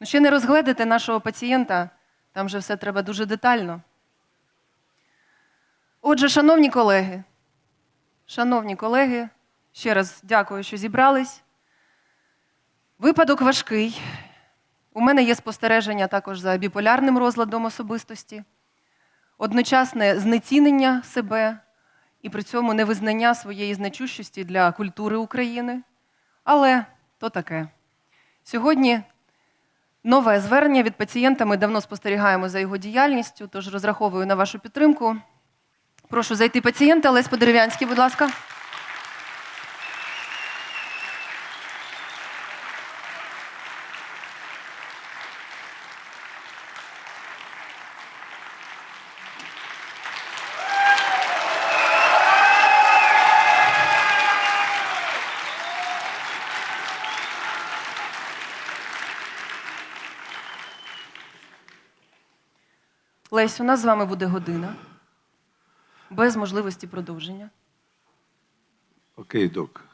Ну, ще не розгледите нашого пацієнта, там же все треба дуже детально. Отже, шановні колеги, шановні колеги, ще раз дякую, що зібрались. Випадок важкий. У мене є спостереження також за біполярним розладом особистості, одночасне знецінення себе і при цьому невизнання своєї значущості для культури України. Але то таке. Сьогодні нове звернення від пацієнта. Ми давно спостерігаємо за його діяльністю, тож розраховую на вашу підтримку. Прошу зайти пацієнта. Лесь Подерев'янський, будь ласка. Лесь, у нас з вами буде година без можливості продовження. Окей, док.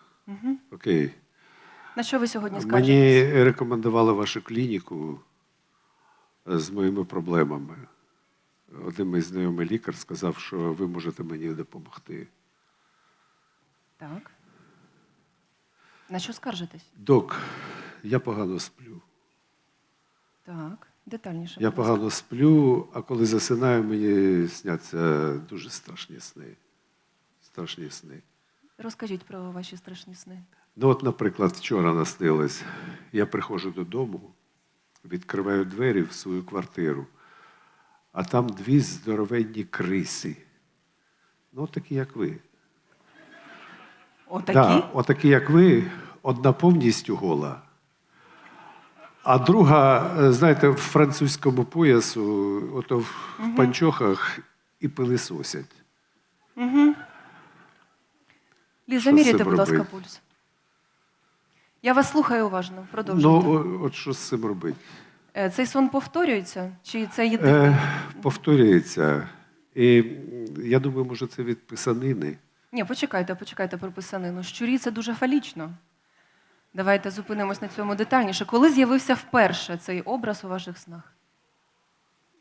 Окей. На що ви сьогодні скажете? Мені рекомендували вашу клініку з моїми проблемами. Один мій знайомий лікар сказав, що ви можете мені допомогти. Так. На що скаржитесь? Док, я погано сплю. Так, детальніше. Я погано сплю, а коли засинаю, мені сняться дуже страшні сни. Страшні сни. Розкажіть про ваші страшні сни. Ну, от, наприклад, вчора наснилось. Я приходжу додому, відкриваю двері в свою квартиру, а там дві здоровенні криси. Ну, такі, як ви. Отакі? Да, отакі, як ви, одна повністю гола. А друга, е, знаєте, в французькому поясу, ото в панчохах і пилисосять. Ліза, Що з міряйте, будь ласка, пульс. Я вас слухаю уважно. Продовжуйте. Ну, от що з цим робити? Е, Цей сон повторюється? Чи це єдиний? Е, повторюється. І я думаю, може, це від писанини. Ні, почекайте, почекайте про писанину. Щурі це дуже фалічно. Давайте зупинимось на цьому детальніше. Коли з'явився вперше цей образ у ваших снах?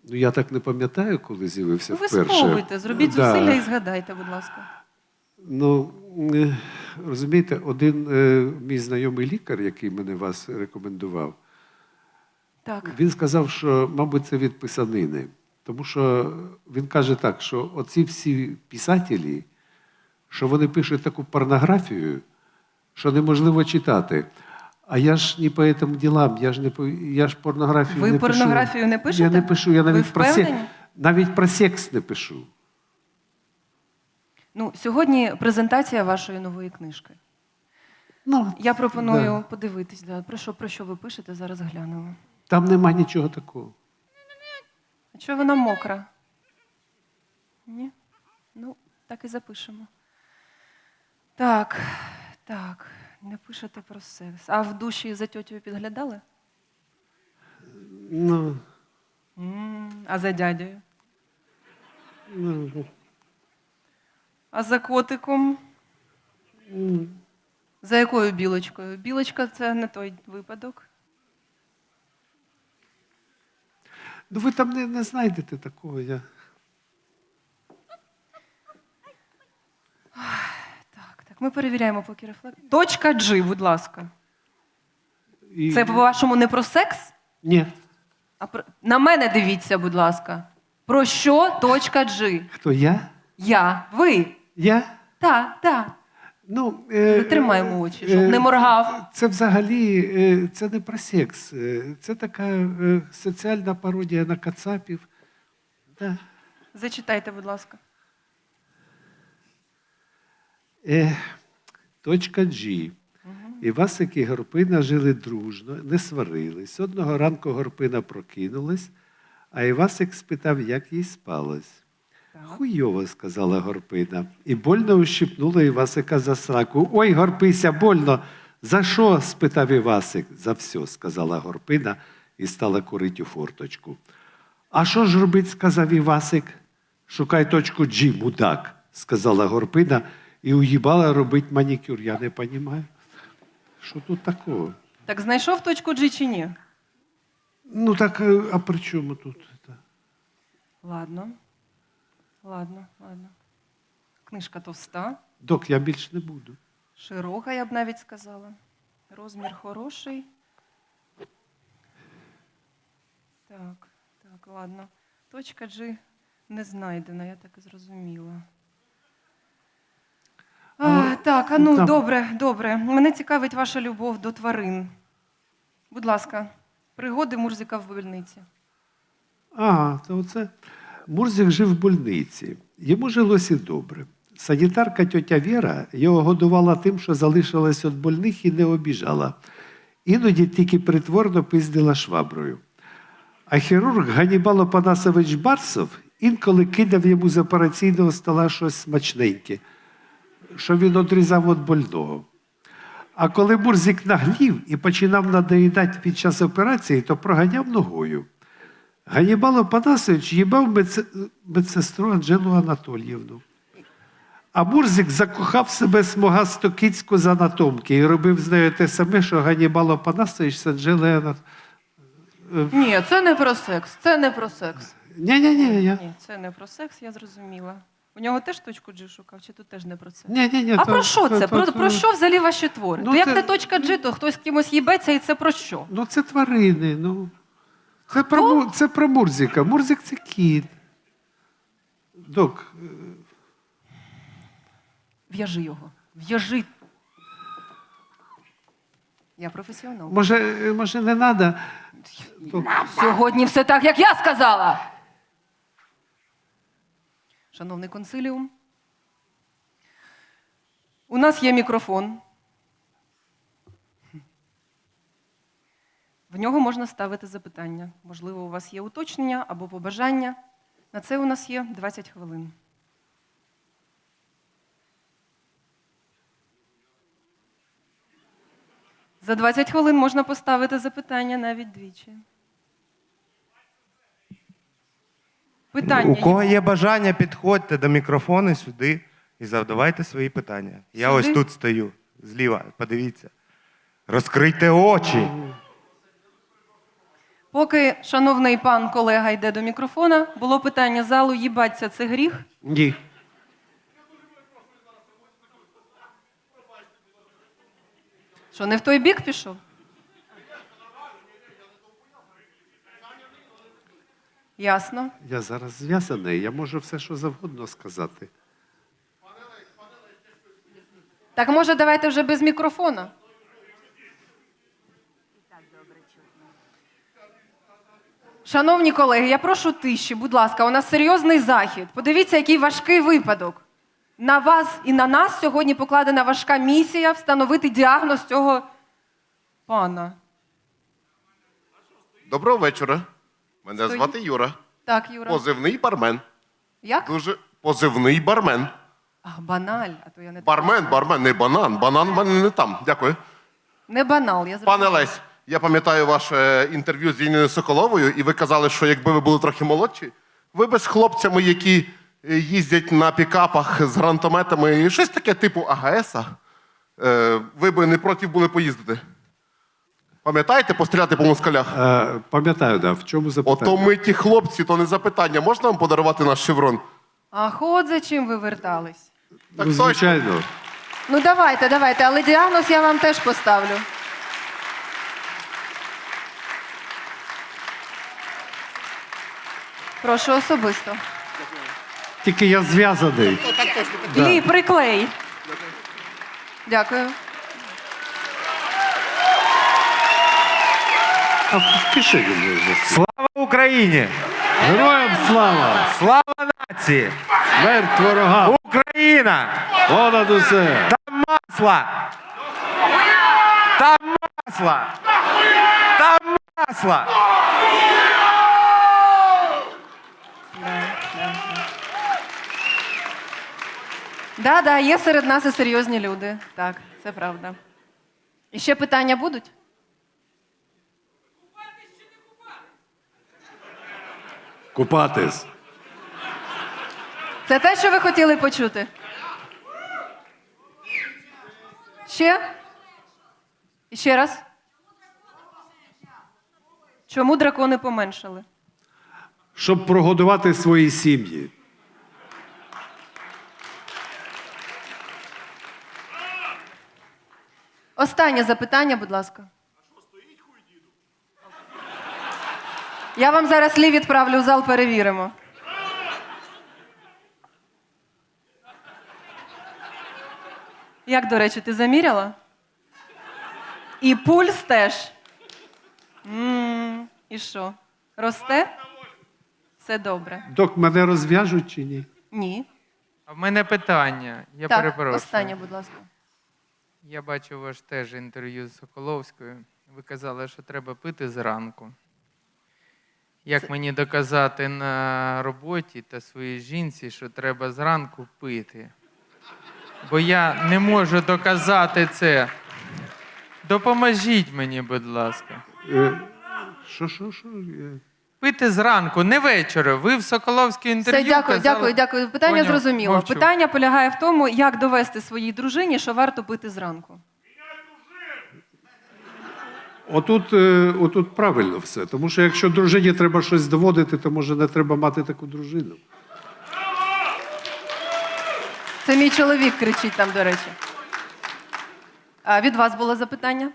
Ну, я так не пам'ятаю, коли з'явився Ну, ви вперше. спробуйте, зробіть Да. зусилля і згадайте, будь ласка. Ну, е, розумієте, один е, мій знайомий лікар, який мене вас рекомендував, Так. він сказав, що, мабуть, це від писанини. Тому що він каже так, що оці всі писателі, що вони пишуть таку порнографію, що неможливо читати. А я ж не по этим ділам, я ж не по я ж порнографію Ви не порнографію пишу. не пишете? Я не пишу, я Ви навіть про секс, навіть про секс не пишу. Ну, сьогодні презентація вашої нової книжки. Ну, Я пропоную да. подивитись, да, про, що, про що ви пишете, зараз глянемо. Там нема нічого такого. А чого вона мокра? Ні? Ну, так і запишемо. Так, так, не пишете про секс. А в душі за тьотю підглядали? Ну, м а за дядею? ну, А за котиком? За якою білочкою? Білочка це не той випадок. ну ви там не, не знайдете такого. Я... Так, ми перевіряємо поки рефлекс. Точка G, будь ласка. І... Це по-вашому не про секс? Ні. А про... На мене дивіться, будь ласка. Про що точка G? Хто я? Я. Ви. Я? Так, так. Ну, е, Витримаємо очі, щоб не моргав. Це взагалі е, це не про секс. е, Це така е, соціальна пародія на кацапів. Да. Зачитайте, будь ласка. Е, точка G. Івасик і Горпина жили дружно, не сварились. Одного ранку Горпина прокинулась, а Івасик спитав, як їй спалось. Хуйово, сказала Горпина, і больно ущипнула Івасика за сраку. Ой, Горпися, больно. За що? спитав Івасик. За все, сказала Горпина і стала курити у форточку. А що ж робить, сказав Івасик. Шукай точку G, мудак, сказала Горпина і уїбала робить манікюр. Я не розумію. Що тут такого? Так знайшов точку G чи ні? Ну так, е, а при чому тут? Ладно. Ладно, ладно. Книжка товста, Док, я більш не буду. широка, я б навіть сказала. Розмір хороший. Так, так, ладно. Точка G не знайдена, я так і зрозуміла. Так, а ну там- добре, добре. Мене цікавить ваша любов до тварин. Будь ласка, пригоди Мурзика в больниці. А, то це Мурзик жив в больниці. Йому жилося добре. Санітарка тьотя Віра його годувала тим, що залишилась від больних і не обіжала. Іноді тільки притворно пиздила шваброю. А хірург Ганібал Опанасович Барсов інколи кидав йому з операційного стола щось смачненьке, що він одрізав від больного. А коли Мурзик наглів і починав надоїдати під час операції, то проганяв ногою. Ганібал Опанасович їбав медсе- медсестру Анжелу Анатоліївну. А Мурзик закохав себе смугасту кицьку з анатомки і робив з нею те саме, що Ганібал Опанасович з Анжелою Анатоліївною. Ні, це не про секс. Це не про секс. Ні-ні-ні. Ні, це не про секс, я зрозуміла. У нього теж точку G шукав, чи тут теж не про це? Ні-ні-ні, А то- про що це? то- Про, то- про що взагалі ваші твори? Ну, то як це- не точка G, то хтось кимось їбеться, і це про що? Ну, це тварини. Ну. Це, про, це про Мурзика. Мурзик це кіт. Док, е, В'яжи його. В'яжи. Я професіонал. може, е, може не треба. Сьогодні все так, як я сказала. Шановний консиліум, у нас є мікрофон. В нього можна ставити запитання. Можливо, у вас є уточнення або побажання. На це у нас є 20 хвилин. За 20 хвилин можна поставити запитання навіть двічі. Питання. У кого є? бажання, підходьте до мікрофону сюди і задавайте свої питання. Я Сюди? ось тут стою, зліва, подивіться. Розкрийте очі. Поки шановний пан колега йде до мікрофона, було питання залу: їбаться це гріх? Ні. Що не в той бік пішов? Ясно. Я зараз зв'язаний, я можу все, що завгодно сказати. Так може давайте вже без мікрофона? Шановні колеги, я прошу тиші, будь ласка, у нас серйозний захід. Подивіться, який важкий випадок. На вас і на нас сьогодні покладена важка місія встановити діагноз цього пана. Доброго вечора. Мене Стоїть. звати Юра. Так, Юра. Позивний бармен. Як? Дуже позивний бармен. А, баналь, а то я не Бармен, бармен, не банан. Банан в мене не там. Дякую. Не банал, я Пане зрозуміла. Лесь, я пам'ятаю ваше інтерв'ю з Інною Соколовою, і ви казали, що якби ви були трохи молодші, ви би з хлопцями, які е, їздять на пікапах з гранатометами, і щось таке типу АГСа, е, ви би не проти були поїздити. Пам'ятаєте, постріляти по москалях? Е, пам'ятаю, да, в чому запитання? Ото ми ті хлопці, то не запитання. Можна вам подарувати наш шеврон? Ах, от за чим ви вертались. Так ну, точно. звичайно. Ну давайте, давайте, але діагноз я вам теж поставлю. Прошу особисто. Тільки я зв'язаний. Лі, приклей. Дякую. Вже. Слава Україні! Героям слава! Слава нації! Смерть ворогам! Україна! Понад усе! Там масла! Там масла! Там масла! Да, да, є серед нас і серйозні люди. Так, це правда. І ще питання будуть? Купатись. Це те, що ви хотіли почути? Ще? І ще раз? Чому дракони поменшали? Щоб прогодувати свої сім'ї. Останнє запитання, будь ласка. Я вам зараз лі відправлю в зал, перевіримо. Як, до речі, ти заміряла? І пульс теж. м і що? Росте? Все добре. Док, мене розв'яжуть чи ні? Ні. А в мене питання. Я так, перепрошую. останнє, будь ласка. Я бачив ваш теж інтерв'ю з Соколовською. Ви казали, що треба пити зранку. Як мені доказати на роботі та своїй жінці, що треба зранку пити? Бо я не можу доказати це. Допоможіть мені, будь ласка. Е, Що, що, що? Е, Пити зранку, не ввечері. Ви в Соколовській інтерв'ю. Все, дякую, казали... дякую, дякую. Питання Поняв, зрозуміло. мовчу. Питання полягає в тому, як довести своїй дружині, що варто пити зранку. Отут, е, отут правильно все. Тому що якщо дружині треба щось доводити, то може не треба мати таку дружину. Це мій чоловік кричить там, до речі. А від вас було запитання?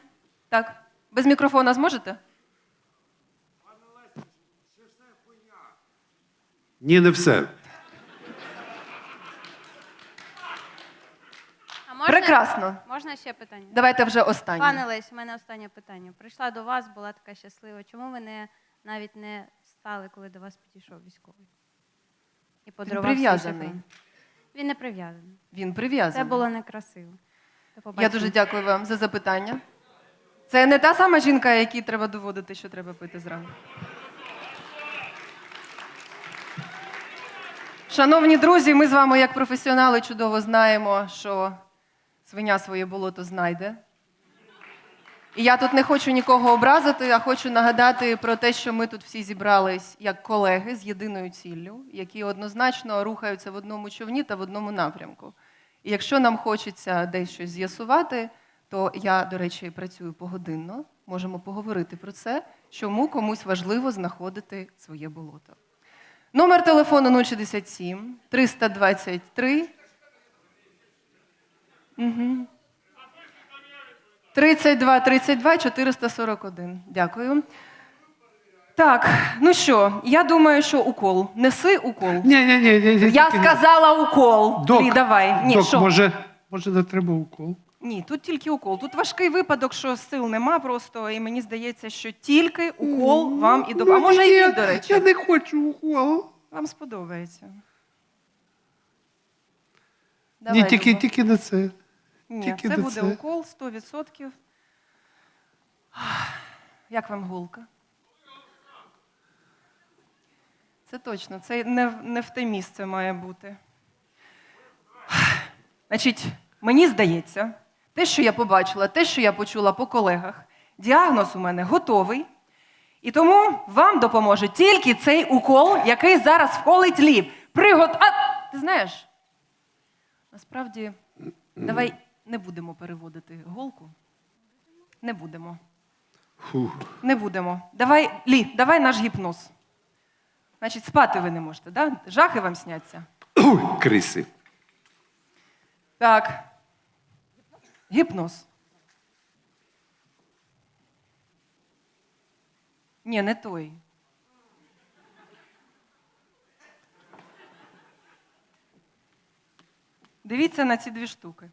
Так. Без мікрофона зможете? Ні, не все. Можна, Прекрасно. Можна ще питання? Давайте вже останнє. Пане Лесь, у мене останнє питання. Прийшла до вас, була така щаслива. Чому ви не, навіть не стали, коли до вас підійшов військовий? І подарував свій прив'язаний. Він не прив'язаний. Він прив'язаний. Це було некрасиво. Я дуже дякую вам за запитання. Це не та сама жінка, якій треба доводити, що треба пити зранку. Шановні друзі, ми з вами, як професіонали, чудово знаємо, що свиня своє болото знайде. І я тут не хочу нікого образити, а хочу нагадати про те, що ми тут всі зібрались як колеги з єдиною ціллю, які однозначно рухаються в одному човні та в одному напрямку. І якщо нам хочеться десь щось з'ясувати, то я, до речі, працюю погодинно. Можемо поговорити про це, чому комусь важливо знаходити своє болото. Номер телефону 067 323 угу. 32 32 441. Дякую. Так, ну що, я думаю, що укол. Неси укол. Ні, ні, ні, ні. ні, Я тільки не- сказала укол. Док, Лі, давай. Ні, док, що? може, може, не треба укол? Ні, тут тільки укол. Тут важкий випадок, що сил нема просто, і мені здається, що тільки укол вам і допоможе. А може, і ні, він, до речі. Я не хочу укол. Вам сподобається. ні, тільки, Люба. тільки не це. Ні, тільки це буде це. укол 100%. Як вам голка? Це точно, це не, в- не в те місце має бути. Значить, мені здається, те, що я побачила, те, що я почула по колегах, діагноз у мене готовий. І тому вам допоможе тільки цей укол, який зараз вколить лів. Пригод. А, ти знаєш? Насправді, давай не будемо переводити голку. Не будемо. Фу. Не будемо. Давай, Лі, давай наш гіпноз. Значить, спати ви не можете, да? Жахи вам сняться. Криси. Так. Гіпноз. Ні, не той. Дивіться на ці дві штуки.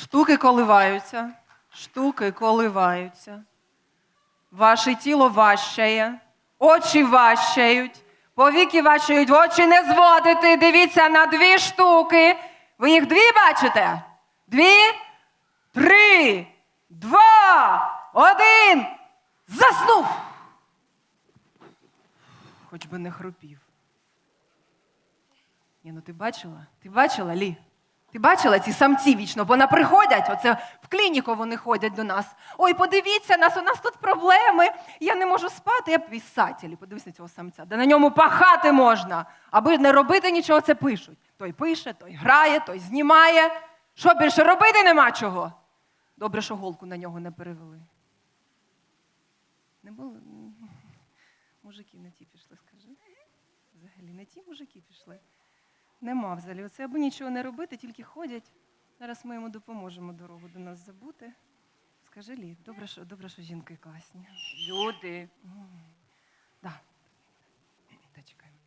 Штуки коливаються, штуки коливаються. Ваше тіло важчає, очі важчають, повіки важчають, очі не зводити. Дивіться на дві штуки. Ви їх дві бачите? Дві, три, два, один. Заснув. Хоч би не хропів. Ні, ну ти бачила? Ти бачила, Лі? Ти бачила ці самці вічно, бо приходять, оце в клініку вони ходять до нас. Ой, подивіться нас, у нас тут проблеми. Я не можу спати, я писателі. Подивись на цього самця. Да на ньому пахати можна. Аби не робити нічого, це пишуть. Той пише, той грає, той знімає. Що більше робити нема чого? Добре, що голку на нього не перевели. були. м, Мужики не ті пішли, скажи. Взагалі, не ті мужики пішли. Нема взагалі. Оце аби нічого не робити, тільки ходять. Зараз ми йому допоможемо дорогу до нас забути. Скажи, Лі, добре, що, добре, що жінки класні. Люди. Да. Та чекай мене.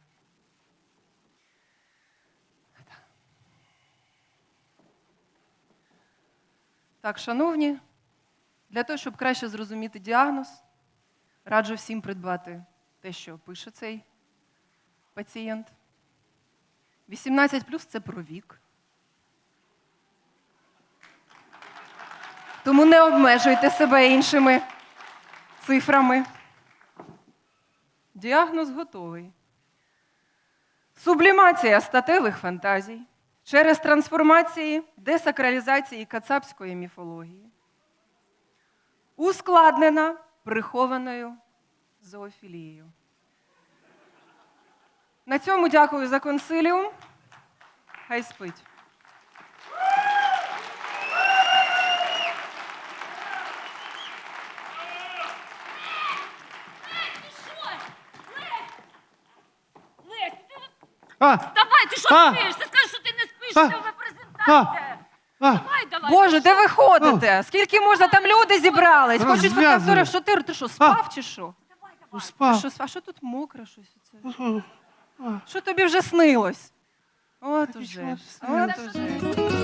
Да. Так, шановні, для того, щоб краще зрозуміти діагноз, раджу всім придбати те, що пише цей пацієнт. 18 це про вік. Тому не обмежуйте себе іншими цифрами. Діагноз готовий. Сублімація статевих фантазій через трансформації десакралізації кацапської міфології, ускладнена прихованою зоофілією. На цьому дякую за консиліум. Хай спить. А, вставай, ти що А! спиш? Ти скажеш, що ти не спиш, А! тебе презентація. а, Давай, давай. Боже, де ви ходите? Скільки можна? Там люди зібрались. Хочуть фотографувати. Що ти, ти що, спав чи що? ну, спав. Що, а що тут мокре щось? Оце? Що тобі вже снилось? От уже. От уже.